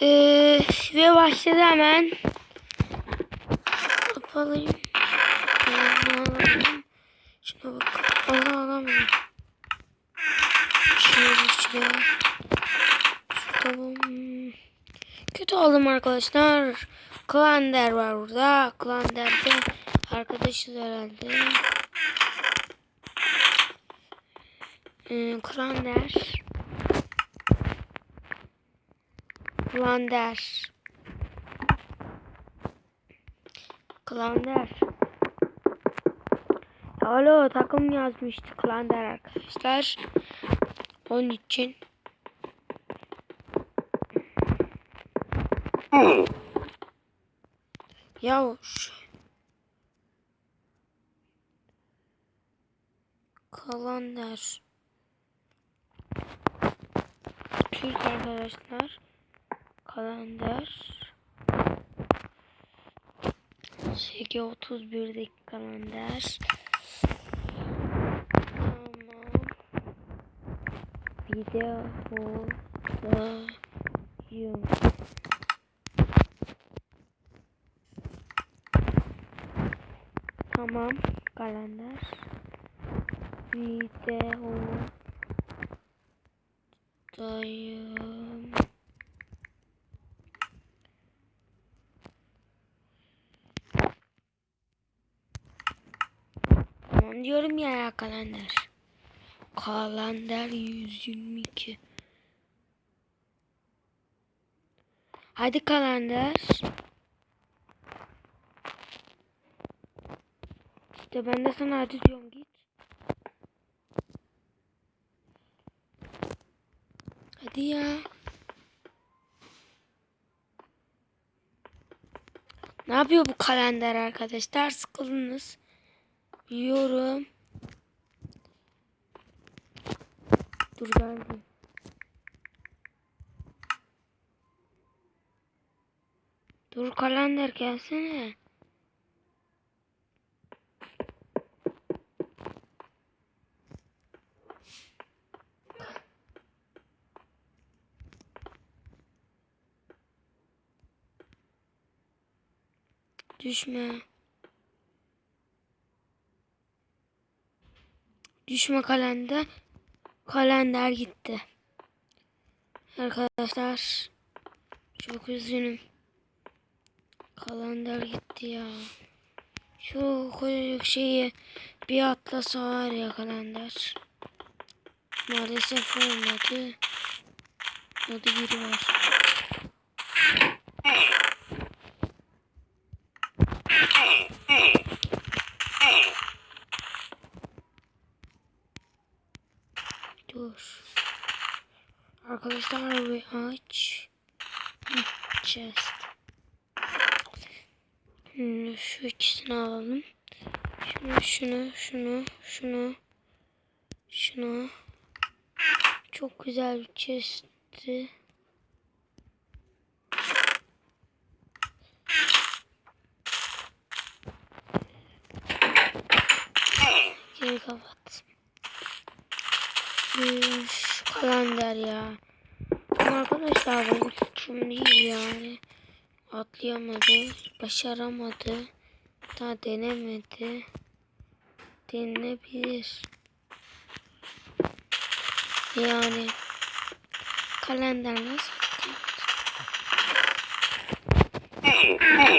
Ee, ve başladı hemen. Alalım. Şuna bak. Allah alamıyorum. Kötü oldum arkadaşlar. Klander var burada. Klander'de arkadaşız herhalde. Ee. Klander. Klander. Alo takım yazmıştı Klander arkadaşlar. Onun için. Ya şu... Kalender. Türk arkadaşlar. Kalender. SG 31'deki kalender. Video buradayım. Tamam. Kalender. Video dayım. Tamam diyorum ya kalender. Kalender 122. Hadi kalender. İşte ben de sana hadi diyorum git. Hadi ya. Ne yapıyor bu kalender arkadaşlar? Sıkıldınız. Biliyorum. Dur geldim. Dur kalender gelsene. Düşme. Düşme kalender. Kalender gitti. Arkadaşlar. Çok üzgünüm. Kalender gitti ya. Şu koyacak şeyi bir atlasa var ya kalender. Maalesef olmadı. Hadi biri var. Arkadaşlar bir aç. Chest. Şu ikisini alalım. Şunu, şunu, şunu, şunu, şunu. Çok güzel bir chest'ti. Geri kapat. Hmm, şu kalender ya. Arkadaşlar benim suçum değil yani. Atlayamadı. Başaramadı. Daha denemedi. Denenebilir. Yani kalender nasıl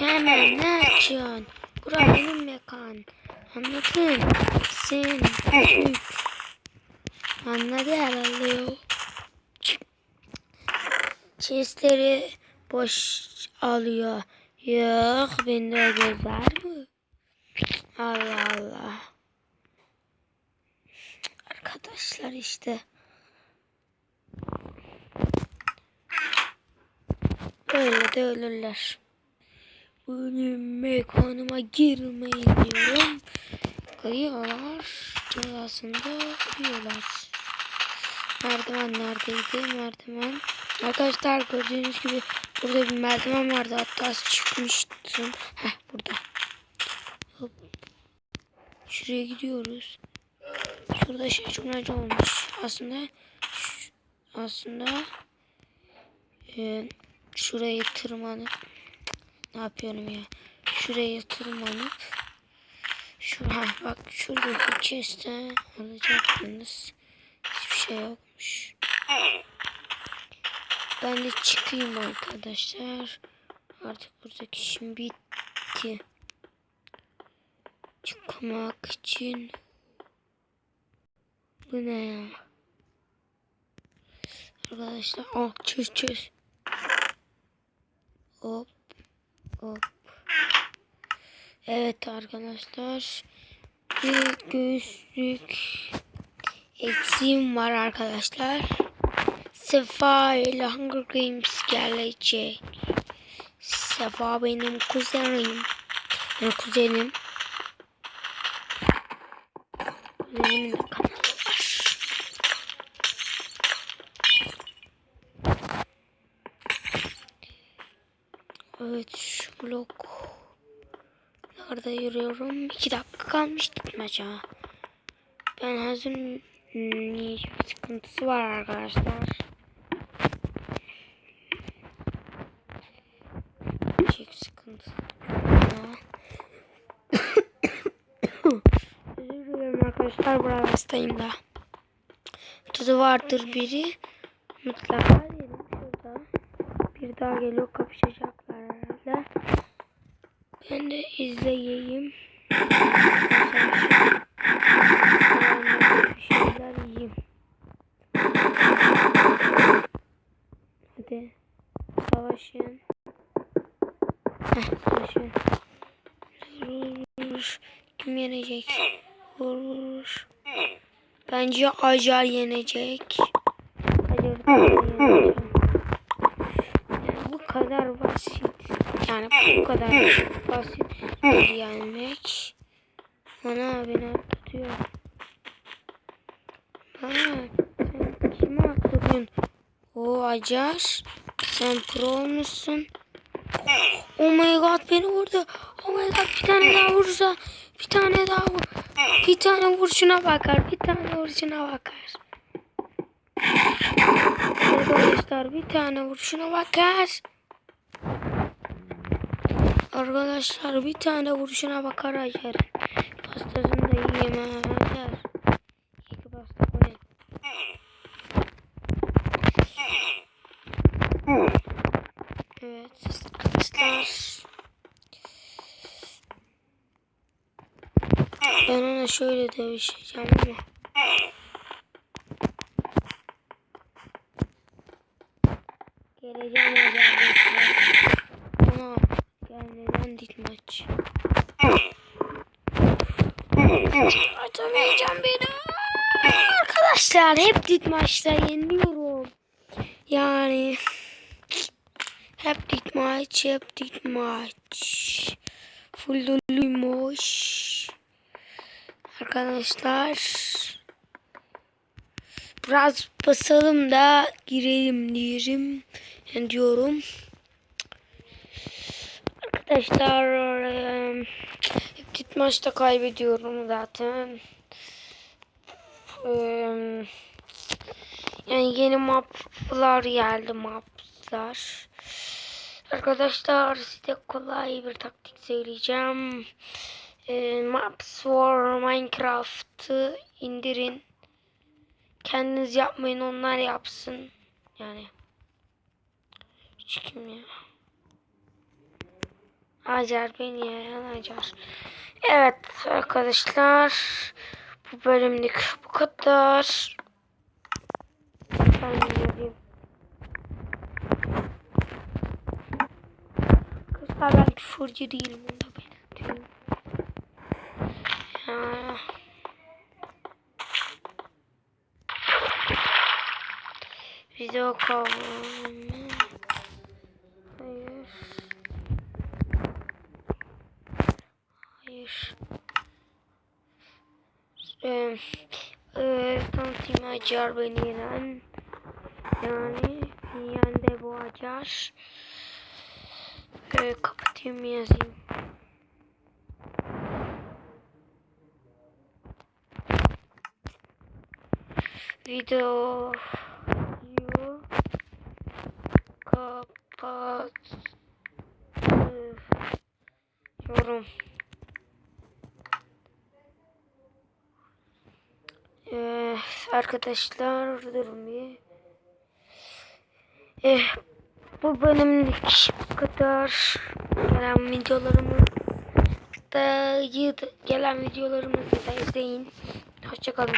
Hemen ne açıyorsun? Bura benim mekan. Anladın? Sen büyük. Anladı herhalde o. Chestleri boş alıyor. Yok bende göz var mı? Allah Allah. Arkadaşlar işte. Böyle de ölürler. Benim mekanıma girmeyin diyorum. Kırıyorlar. Cezasında kırıyorlar. Merdiven neredeydi? Merdiven. Arkadaşlar gördüğünüz gibi burada bir merdiven vardı. Hatta çıkmıştım. Heh burada. Hop. Şuraya gidiyoruz. Şurada şey şunlarca olmuş. Aslında aslında e, şuraya tırmanıp ne yapıyorum ya? Şuraya tırmanıp şuraya bak şurada bir chest'e alacaktınız. Hiçbir şey yokmuş. Ben de çıkayım arkadaşlar. Artık buradaki işim bitti. Çıkmak için bu ne ya? Arkadaşlar oh çöz çöz. Hop hop. Evet arkadaşlar. Bir göğüslük eksiğim var arkadaşlar. Sefa ile Hunger Games gelecek. Sefa benim kuzenim. Yani kuzenim. Kuzenimin de kanalı var. Evet şu bloklarda yürüyorum. 2 dakika kalmış gitmece. Ben hazır hmm, bir sıkıntısı var arkadaşlar. Arkadaşlar burada hastayım da. Tuzu vardır biri. Mutlaka diyelim şurada. Bir daha geliyor kapışacaklar herhalde. Ben de izleyeyim. bir şeyler yiyeyim. Hadi. Savaşın. Heh, savaşın. Kim yenecek? Vur, vur. Bence Acar yenecek. Acar yenecek. Yani bu kadar basit. Yani bu kadar basit yenmek. Ana beni atlatıyor. Ha, sen kimi atladın? O Acar. Sen pro musun? Oh my god beni vurdu. Oh my god bir tane daha vursa. Bir tane daha vur. Bir tane vuruşuna bakar. Bir tane vuruşuna bakar. Arkadaşlar bir tane vuruşuna bakar. Arkadaşlar bir tane vuruşuna bakar Acar. Pastasını da yiyeyim ha Acar. İyi ki pasta koyayım. Evet arkadaşlar. Ben ona şöyle dövüşeceğim ama. Geleceğim arkadaşlar. Ama gelmeden dik maç. Atamayacağım beni. Arkadaşlar hep dik maçta yeniliyorum. Yani hep dik maç, hep dik maç. Full doluymuş. Arkadaşlar biraz basalım da girelim diyelim yani diyorum. Arkadaşlar hep dik maçta kaybediyorum zaten. Yani yeni maplar geldi maplar. Arkadaşlar size kolay bir taktik söyleyeceğim. Ee, Maps for Minecraft'ı indirin. Kendiniz yapmayın onlar yapsın. Yani. Kim ya? Acar beni yayan Acar. Evet arkadaşlar. Bu bölümlük bu kadar. Ben gideyim. Kızlar ben küfürcü değilim. Video kavramı. Hayır. Hayır. Ee, e, tanıtayım Acar beni yenen. Yani yani de bu Acar. Ee, kapatayım yazayım. Video kapat. saat. Üf. Yorum. Ee, arkadaşlar durun bir. Eh, bu bölümlük bu kadar. Gelen videolarımız da gelen videolarımızı da izleyin. Hoşçakalın.